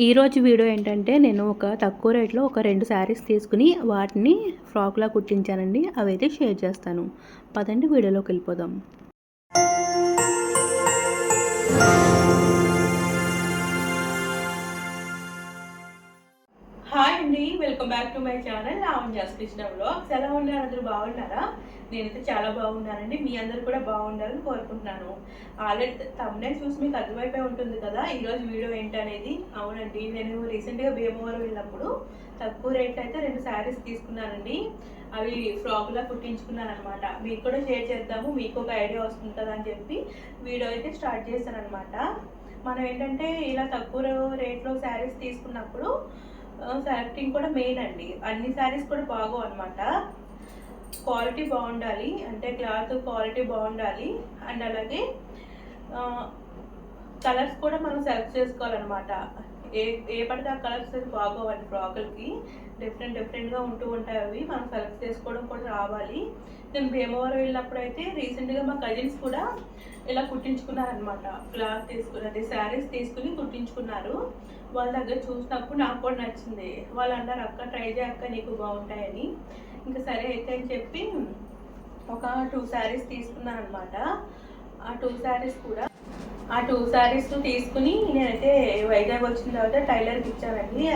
ఈరోజు వీడియో ఏంటంటే నేను ఒక తక్కువ రేట్లో ఒక రెండు శారీస్ తీసుకుని వాటిని ఫ్రాక్లా కుట్టించానండి. అవైతే షేర్ చేస్తాను. పదండి వీడియోలోకి వెళ్ళిపోదాం. హాయ్ అండి. Welcome back to my channel. Ravan Jos Krishna blogs ఎలా ఉన్నారు? అందరూ బాగున్నారా? నేనైతే చాలా బాగున్నానండి. మీ అందరు కూడా బాగుండాలని కోరుకుంటున్నాను. ఆల్రెడీ తమ్మునే చూసి మీకు అర్థమైపోయి ఉంటుంది కదా ఈరోజు వీడియో ఏంటనేది? అవునండి. నేను రీసెంట్గా భీమవరం వెళ్ళినప్పుడు తక్కువ రేట్ అయితే రెండు శారీస్ తీసుకున్నానండి. అవి ఫ్రాక్లా కుట్టించుకున్నాను అనమాట మీకు కూడా షేర్ చేద్దాము. మీకు ఒక ఐడియా వస్తుంది కదా అని చెప్పి వీడియో అయితే స్టార్ట్ చేశాను అనమాట మనం ఏంటంటే ఇలా తక్కువ రేట్లో శారీస్ తీసుకున్నప్పుడు సెలెక్టింగ్ కూడా మెయిన్ అండి. అన్ని శారీస్ కూడా బాగో అనమాట క్వాలిటీ బాగుండాలి అంటే క్లాత్ క్వాలిటీ బాగుండాలి అండ్ అలాగే కలర్స్ కూడా మనం సెలెక్ట్ చేసుకోవాలన్నమాట. ఏ ఏ పడితే ఆ కలర్స్ బాగోవండి ఫ్రాకులకి. డిఫరెంట్ డిఫరెంట్గా ఉంటూ ఉంటాయి అవి. మనం సెలెక్ట్ చేసుకోవడం కూడా రావాలి. నేను భీమవరం వెళ్ళినప్పుడు అయితే రీసెంట్గా మా కజిన్స్ కూడా ఇలా కుట్టించుకున్నారనమాట క్లాత్ తీసుకుని అదే శారీస్ తీసుకుని కుట్టించుకున్నారు. వాళ్ళ దగ్గర చూసినప్పుడు నాకు కూడా నచ్చింది. వాళ్ళు అన్నారు అక్క ట్రై చేయక్క నీకు బాగుంటాయని. ఇంకా సరే అయితే అని చెప్పి ఒక టూ శారీస్ తీసుకున్నాను అనమాట ఆ టూ శారీస్ కూడా ఆ టూ శారీస్ తీసుకుని నేనైతే వైజాగ్ వచ్చిన తర్వాత టైలర్కి ఇచ్చానండి.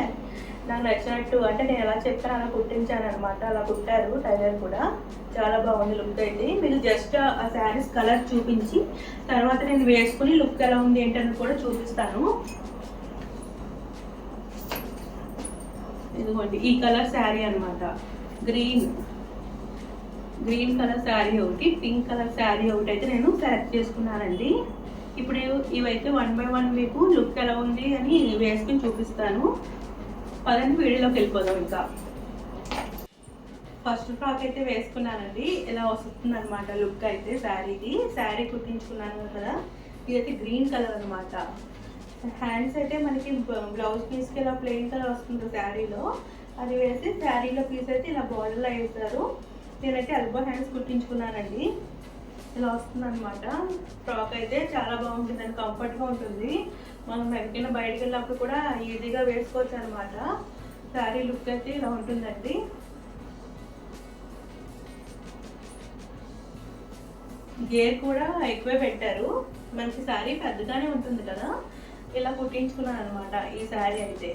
నాకు నచ్చినట్టు అంటే నేను ఎలా చెప్తాను అలా కుట్టించాను అనమాట అలా కుట్టారు టైలర్ కూడా. చాలా బాగుంది లుక్ అయితే. మీరు జస్ట్ ఆ శారీస్ కలర్ చూపించి తర్వాత నేను వేసుకుని లుక్ ఎలా ఉంది ఏంటని కూడా చూపిస్తాను. ఇదిగోండి ఈ కలర్ శారీ అనమాట గ్రీన్. గ్రీన్ కలర్ శారీ ఒకటి పింక్ కలర్ శారీ ఒకటి అయితే నేను సెలెక్ట్ చేసుకున్నానండి. ఇప్పుడు ఇవైతే వన్ బై వన్ మీకు లుక్ ఎలా ఉంది అని వేసుకుని చూపిస్తాను. పదండి వీడియోలోకి వెళ్ళిపోదాం ఇంకా. ఫస్ట్ ఫ్రాక్ అయితే వేసుకున్నానండి. ఇలా వస్తుంది అనమాట లుక్ అయితే శారీకి శారీ కుట్టించుకున్నాను కదా. ఇదైతే గ్రీన్ కలర్ అనమాట హ్యాండ్స్ అయితే మనకి బ్లౌజ్ పీస్కి ఇలా ప్లెయిన్ కలర్ వస్తుంది శారీలో అది వేసి శారీలో పీస్ అయితే ఇలా బార్డర్లో వేస్తారు నేనైతే ఎల్బో హ్యాండ్స్ కుట్టించుకున్నానండి. ఇలా వస్తుంది అనమాట ఫ్రాక్ అయితే చాలా బాగుంటుంది అండి కంఫర్ట్గా ఉంటుంది. మనం ఎక్కడికైనా బయటకు వెళ్ళినప్పుడు కూడా ఈజీగా వేసుకోవచ్చు అనమాట శారీ లుక్ అయితే ఇలా ఉంటుందండి. గేర్ కూడా ఎక్కువే పెట్టారు. మనకి శారీ పెద్దగానే ఉంటుంది కదా. ఇలా కుట్టించుకున్నాను అనమాట ఈ శారీ అయితే.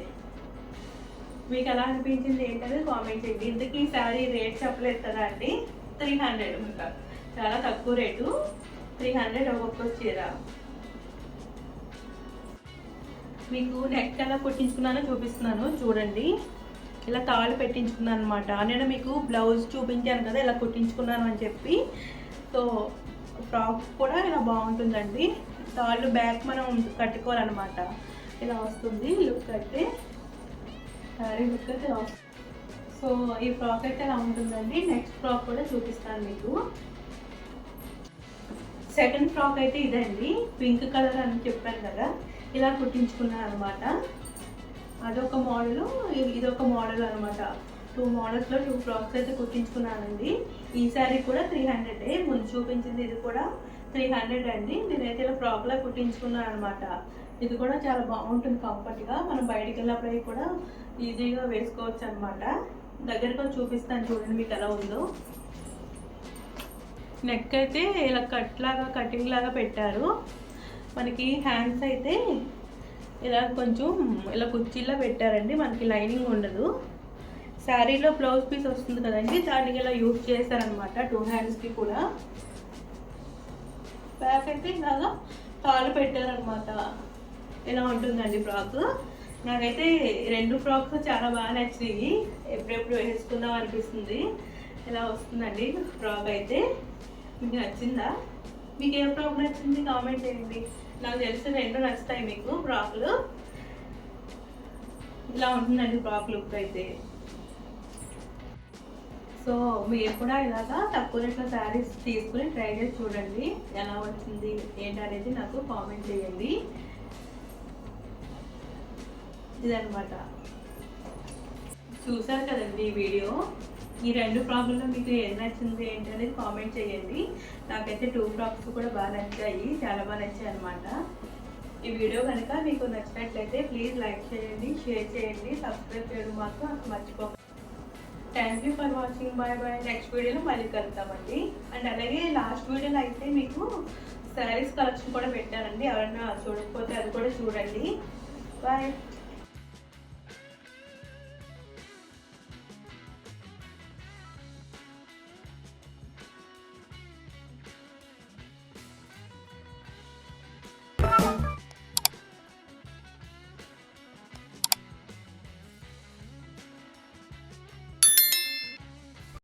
మీకు ఎలా అనిపించింది ఏంటనేది కామెంట్ చేయండి. ఇంతకీ ఈ శారీ రేట్ చెప్పలేదు కదా అండి. త్రీ హండ్రెడ్ ఉంటారు చాలా తక్కువ రేటు. త్రీ హండ్రెడ్ ఒక్కొక్క చీర. మీకు నెక్ ఎలా కుట్టించుకున్నానో చూపిస్తున్నాను. చూడండి. ఇలా తాళ్ళు పెట్టించుకున్నాను అనమాట నేను మీకు బ్లౌజ్ చూపించాను కదా ఇలా కుట్టించుకున్నాను అని చెప్పి. సో ఫ్రాక్ కూడా ఇలా బాగుంటుందండి. తాళ్ళు బ్యాక్ మనం కట్టుకోవాలన్నమాట. ఇలా వస్తుంది లుక్ అయితే. సారీ లుక్ అయితే సో ఈ ఫ్రాక్ అయితే ఇలా ఉంటుందండి? నెక్స్ట్ ఫ్రాక్ కూడా చూపిస్తాను మీకు. సెకండ్ ఫ్రాక్ అయితే ఇదండి. పింక్ కలర్ అని చెప్పాను కదా. ఇలా కుట్టించుకున్నాను అనమాట అదొక మోడల్ ఇదొక మోడల్ అనమాట టూ మోడల్స్లో టూ ఫ్రాక్స్ అయితే కుట్టించుకున్నానండి. ఈ శారీ కూడా త్రీ హండ్రెడ్ ముందు చూపించింది ఇది కూడా త్రీ హండ్రెడ్ అండి. నేనైతే ఇలా ఫ్రాక్లా కుట్టించుకున్నాను అనమాట ఇది కూడా చాలా బాగుంటుంది కంఫర్ట్గా మనం బయటికి వెళ్ళినప్పుడు కూడా ఈజీగా వేసుకోవచ్చు అనమాట దగ్గరకు చూపిస్తాను చూడండి మీకు ఎలా ఉందో. నెక్ అయితే ఇలా కట్ లాగా కటింగ్ లాగా పెట్టారు. మనకి హ్యాండ్స్ అయితే ఇలా కొంచెం ఇలా కుర్చీలా పెట్టారండి. మనకి లైనింగ్ ఉండదు. శారీలో బ్లౌజ్ పీస్ వస్తుంది కదండి. దానికి ఇలా యూజ్ చేశారనమాట టూ హ్యాండ్స్కి కూడా. బ్యాక్ అయితే ఇలాగా తాళ్ళు పెట్టారనమాట ఇలా ఉంటుందండి ఫ్రాక్ నాకైతే రెండు ఫ్రాక్స్ చాలా బాగా నచ్చినాయి. ఎప్పుడెప్పుడు వేసుకుందాం అనిపిస్తుంది. ఇలా వస్తుందండి ఫ్రాక్ అయితే? మీకు నచ్చిందా? మీకు ఏ ఫ్రాక్ నచ్చింది? కామెంట్ చేయండి. నాకు తెలిసి రెండు నచ్చుతాయి మీకు ఫ్రాక్లు ఇలా ఉంటుందండి ఫ్రాక్ లుక్ అయితే. సో మీరు కూడా ఇలాగా తక్కువ రేట్లో శారీస్ తీసుకుని ట్రై చేసి చూడండి. ఎలా వచ్చింది ఏంటనేది నాకు కామెంట్ చేయండి. ఇదనమాట చూసారు కదండి ఈ వీడియో ఈ రెండు ఫ్రాక్లలో మీకు ఏది నచ్చింది ఏంటి అనేది కామెంట్ చేయండి. నాకైతే టూ ఫ్రాక్స్ కూడా బాగా నచ్చాయి. చాలా బాగా నచ్చాయి అనమాట ఈ వీడియో కనుక మీకు నచ్చినట్లయితే ప్లీజ్ లైక్ చేయండి షేర్ చేయండి సబ్స్క్రైబ్ చేయడం మాత్రం అసలు మర్చిపోకండి thank you for watching bye bye next వీడియోలో మళ్ళీ కలుద్దామండి. అండ్ అలాగే లాస్ట్ వీడియోలో అయితే మీకు శారీస్ కలెక్షన్ కూడా పెట్టానండి. ఎవరైనా చూడకపోతే అది కూడా చూడండి. బాయ్